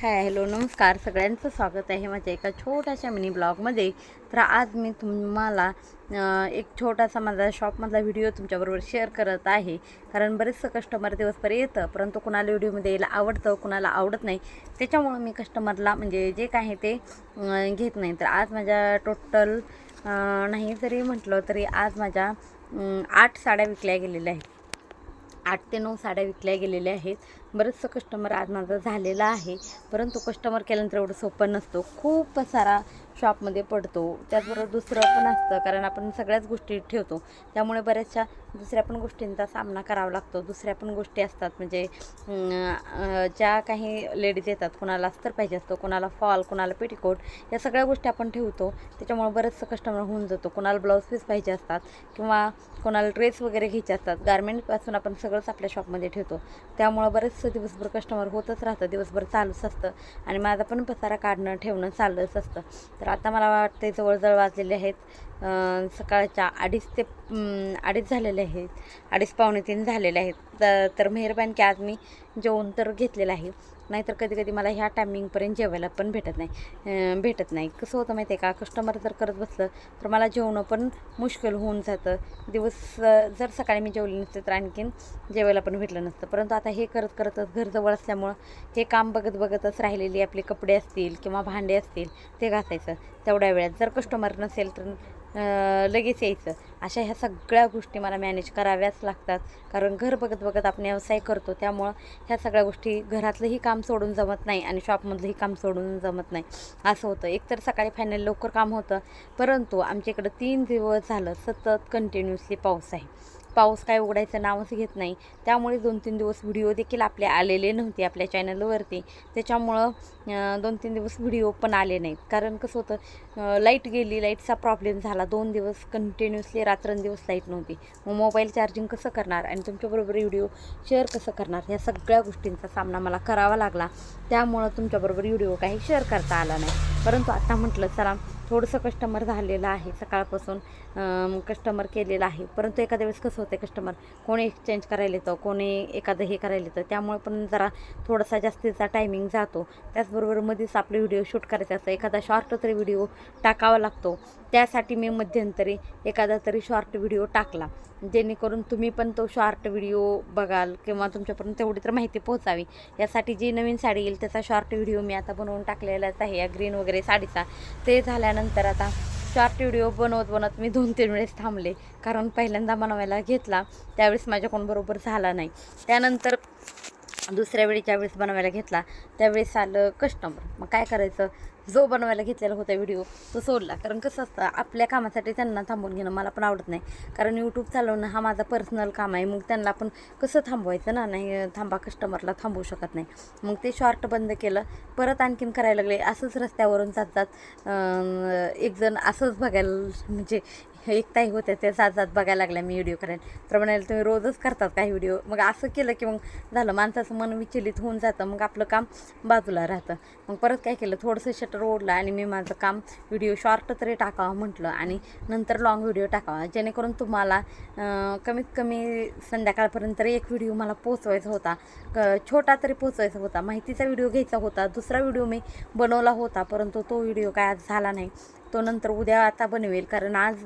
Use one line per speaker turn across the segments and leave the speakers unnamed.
Hi hello नमस्कार. सगळ्यांचं स्वागत आहे माझ्या एका छोट्याशा मिनी ब्लॉगमध्ये. तर आज मी तुम्हाला एक छोटासा माझा शॉपमधला व्हिडिओ तुमच्याबरोबर शेअर करत आहे. कारण बरेचसं कस्टमर दिवसभर येतं परंतु कुणाला व्हिडिओमध्ये यायला आवडतं कुणाला आवडत नाही त्याच्यामुळं मी कस्टमरला म्हणजे जे काय ते घेत नाही. तर आज माझ्या टोटल नाही जरी म्हटलं तरी आज माझ्या आठ साड्या विकल्या गेलेल्या आहेत. आठ ते नऊ साड्या विकल्या गेलेल्या आहेत. बरंचसं कस्टमर आज माझा झालेला आहे. परंतु कस्टमर केल्यानंतर एवढं सोपं नसतो. खूप सारा शॉपमध्ये पडतो. त्याचबरोबर दुसरं पण असतं. कारण आपण सगळ्याच गोष्टी ठेवतो. त्यामुळे बऱ्याचशा दुसऱ्या पण गोष्टींचा सामना करावा लागतो. दुसऱ्या पण गोष्टी असतात. म्हणजे ज्या काही लेडीज येतात कोणाला अस्तर पाहिजे असतो. कोणाला फॉल कोणाला पेटीकोट या सगळ्या गोष्टी आपण ठेवतो. त्याच्यामुळे बरंचसं कस्टमर होऊन जातो. कोणाला ब्लाऊज पीस पाहिजे असतात किंवा कोणाला ड्रेस वगैरे घ्यायचे असतात. गार्मेंटपासून आपण सगळंच आपल्या शॉपमध्ये ठेवतो. त्यामुळं असं दिवसभर कस्टमर होतच राहतं दिवसभर चालूच असतं. आणि माझा पण पसारा काढणं ठेवणं चालूच असतं. तर आता मला वाटते जवळजवळ वाजलेले आहेत. सकाळच्या अडीच ते अडीच झालेले आहेत. अडीच पावणे तीन झालेले आहेत. तर तर मेहरबान की आज मी जेवण तर घेतलेलं आहे. नाहीतर कधी कधी मला ह्या टायमिंगपर्यंत जेवायला पण भेटत नाही. भेटत नाही. कसं होतं माहिती आहे का? कस्टमर जर करत बसलं तर मला जेवणं पण मुश्किल होऊन जातं. दिवस जर सकाळी मी जेवले नसते तर आणखीन जेवायला पण भेटलं नसतं. परंतु आता हे करत करतच घर जवळ असल्यामुळं हे काम बघत बघतच राहिलेली आपले कपडे असतील किंवा भांडे असतील ते घासायचं. तेवढ्या वेळात जर कस्टमर नसेल तर लगेच यायचं. अशा ह्या सगळ्या गोष्टी मला मॅनेज कराव्याच लागतात. कारण घर बघत बघत आपण व्यवसाय करतो त्यामुळं ह्या सगळ्या गोष्टी घरातलंही काम सोडून जमत नाही आणि शॉपमधलंही काम सोडून जमत नाही. असं होतं. एकतर सकाळी फायनल लवकर काम होतं. परंतु आमच्या इकडं तीन दिवस झालं सतत कंटिन्युअसली पाऊस आहे. पाऊस काय उघडायचं नावच घेत नाही. त्यामुळे दोन तीन दिवस व्हिडिओ देखील आपले आलेले नव्हते आपल्या चॅनलवरती. त्याच्यामुळं दोन तीन दिवस व्हिडिओ पण आले नाहीत. कारण कसं होतं लाइट गेली लाईटचा प्रॉब्लेम झाला. दोन दिवस कंटिन्युअसली रात्रंदिवस लाइट नव्हती. मग मोबाईल चार्जिंग कसं करणार आणि तुमच्याबरोबर व्हिडिओ शेअर कसं करणार ह्या सगळ्या गोष्टींचा सामना मला करावा लागला. त्यामुळं तुमच्याबरोबर व्हिडिओ काही शेअर करता आला नाही. परंतु आता म्हटलं चला थोडंसं कस्टमर झालेलं आहे सकाळपासून कस्टमर केलेलं आहे. परंतु एखाद्या वेळेस कसं होतं कस्टमर कोणी एक्सचेंज करायला येतं कोणी एखादं हे करायला येतं त्यामुळे पण जरा थोडासा जास्तीचा टायमिंग जातो. त्याचबरोबर मध्येच आपले व्हिडिओ शूट करायचा असतं. एखादा शॉर्ट तरी व्हिडिओ टाकावा लागतो. त्यासाठी मी मध्यंतरी एखादा तरी शॉर्ट व्हिडिओ टाकला. जेणेकरून तुम्ही पण तो शॉर्ट व्हिडिओ बघाल किंवा तुमच्यापर्यंत तेवढी तर माहिती पोहोचावी. यासाठी जी नवीन साडी येईल त्याचा शॉर्ट व्हिडिओ मी आता बनवून टाकलेलाच आहे. या ग्रीन वगैरे साडीचा. ते झाल्यानंतर आता शॉर्ट व्हिडिओ बनवत बनवत मी दोन तीन वेळेस थांबले. कारण पहिल्यांदा बनवायला घेतला त्यावेळेस माझ्याकडून बरोबर झाला नाही. त्यानंतर दुसऱ्या वेळी ज्यावेळेस बनवायला घेतला त्यावेळेस आलं कस्टमर मग काय करायचं? जो बनवायला घेतलेला होता व्हिडिओ तो सोडला. कारण कसं असतं आपल्या कामासाठी त्यांना थांबवून घेणं मला पण आवडत नाही. कारण यूट्यूब चालवणं हा माझा पर्सनल काम आहे. मग त्यांना आपण कसं थांबवायचं ना? नाही थांबा कस्टमरला थांबवू शकत नाही. मग ते शॉर्ट बंद केलं. परत आणखीन करायला लागले. असंच रस्त्यावरून जात जात एक जण असंच बघायला म्हणजे एक ताई होत्या त्या जात जात बघायला लागल्या मी व्हिडिओ करायला तर म्हणाले तुम्ही रोजच करतात काही व्हिडिओ मग असं केलं की मग झालं माणसाचं मन विचलित होऊन जातं मग आपलं काम बाजूला राहतं. मग परत काय केलं थोडंसं शटर ओढलं आणि मी माझं काम व्हिडिओ शॉर्ट तरी टाकावं म्हटलं आणि नंतर लॉंग व्हिडिओ टाकावा. जेणेकरून तुम्हाला कमीत कमी संध्याकाळपर्यंत एक व्हिडिओ मला पोचवायचा होता. क छोटा तरी पोचवायचा होता. माहितीचा व्हिडिओ घ्यायचा होता. दुसरा व्हिडिओ मी बनवला होता परंतु तो व्हिडिओ काय आज झाला नाही. तो नंतर उद्या आता बनवेल. कारण आज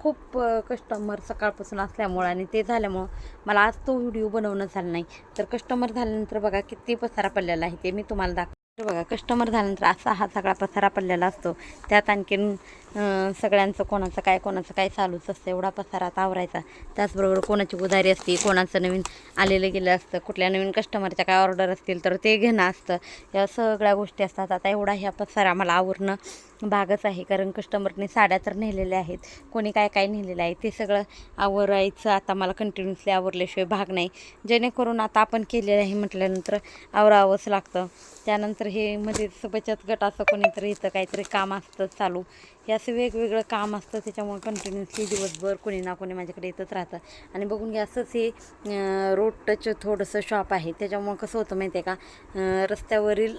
खूप कस्टमर सकाळपासून असल्यामुळं आणि ते झाल्यामुळं मला आज तो व्हिडिओ बनवणं झाला नाही. तर कस्टमर झाल्यानंतर बघा किती पसारा पडलेला आहे ते मी तुम्हाला दाखव बघा कस्टमर झाल्यानंतर असा हा सगळा पसारा पडलेला असतो. त्यात आणखीन सगळ्यांचं कोणाचं काय कोणाचं काय चालूच असतं. एवढा पसारा आता आवरायचा. त्याचबरोबर कोणाची उधारी असते कोणाचं नवीन आलेलं गेलं असतं कुठल्या नवीन कस्टमरच्या काय ऑर्डर असतील तर ते घेणं असतं. या सगळ्या गोष्टी असतात. आता एवढा ह्या पसारा मला आवरणं भागच आहे. कारण कस्टमरने साड्या तर नेलेल्या आहेत. कोणी काय काय नेलेलं आहे ते सगळं आवरायचं. आता मला कंटिन्युअसली आवरल्याशिवाय भाग नाही. जेणेकरून आता आपण केलेलं आहे म्हटल्यानंतर आवरावंच लागतं. त्यानंतर हे मध्येच बचत गटाचं कोणीतरी इथं काहीतरी काम असतं चालू. या असं वेगवेगळं काम असतं त्याच्यामुळे कंटिन्युअसली दिवसभर कोणी ना कोणी माझ्याकडे येतच राहतं. आणि बघून घ्या असंच हे रोड टच थोडंसं शॉप आहे. त्याच्यामुळं कसं होतं माहिती आहे का रस्त्यावरील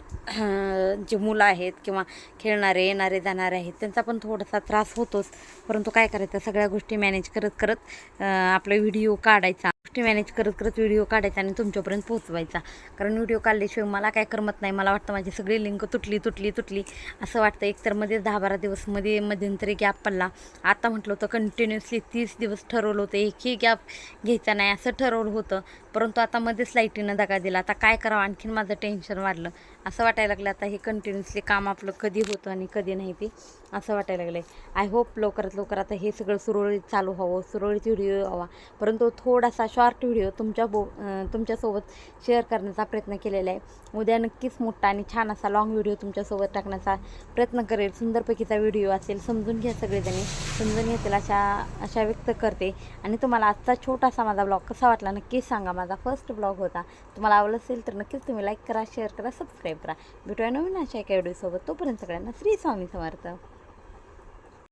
जे मुलं आहेत किंवा खेळणारे येणारे जाणारे आहेत त्यांचा पण थोडासा त्रास होतोच. परंतु काय करायचं? सगळ्या गोष्टी मॅनेज करत करत आपला व्हिडिओ काढायचा. गोष्टी मॅनेज करत करत व्हिडिओ काढायचा आणि तुमच्यापर्यंत पोहोचवायचा. कारण व्हिडिओ काढल्याशिवाय मला काय करमत नाही. मला वाटतं माझी सगळी लिंक तुटली तुटली तुटली. असं वाटतं एकतर मध्येच दहा बारा दिवसमध्ये मध्यंतरी गॅप पडला. आता म्हटलं होतं कंटिन्युअसली तीस दिवस ठरवलं होतं. एकही गॅप घ्यायचा नाही असं ठरवलं होतं. परंतु आता मध्येच लाईटीनं धगा दिला. आता काय करावं? आणखीन माझं टेन्शन वाढलं. असं वाटायला लागलं आता हे कंटिन्युअसली काम आपलं कधी होतं आणि कधी नाही ते असं वाटायला लागलं आहे आय होप लवकरात लवकर आता हे सगळं सुरळीत चालू हवं सुरळीत व्हिडिओ हवा. परंतु थोडासा शॉर्ट व्हिडिओ तुमच्या बो तुमच्यासोबत शेअर करण्याचा प्रयत्न केलेला आहे. उद्या नक्कीच मोठा आणि छान असा लाँग व्हिडिओ तुमच्यासोबत टाकण्याचा प्रयत्न करेल. सुंदरपैकीचा व्हिडिओ असेल समजून घ्या सगळेजणी. समजून घेतील अशा अशा व्यक्त करते. आणि तुम्हाला आजचा छोटासा माझा ब्लॉग कसा वाटला नक्कीच सांगा. माझा फर्स्ट ब्लॉग होता. तुम्हाला आवडला असेल तर नक्कीच तुम्ही लाईक करा शेअर करा सबस्क्राईब करा भेटूया नवीन अशा एका व्हिडिओसोबत तोपर्यंत सगळ्यांना श्री स्वामी समर्थ.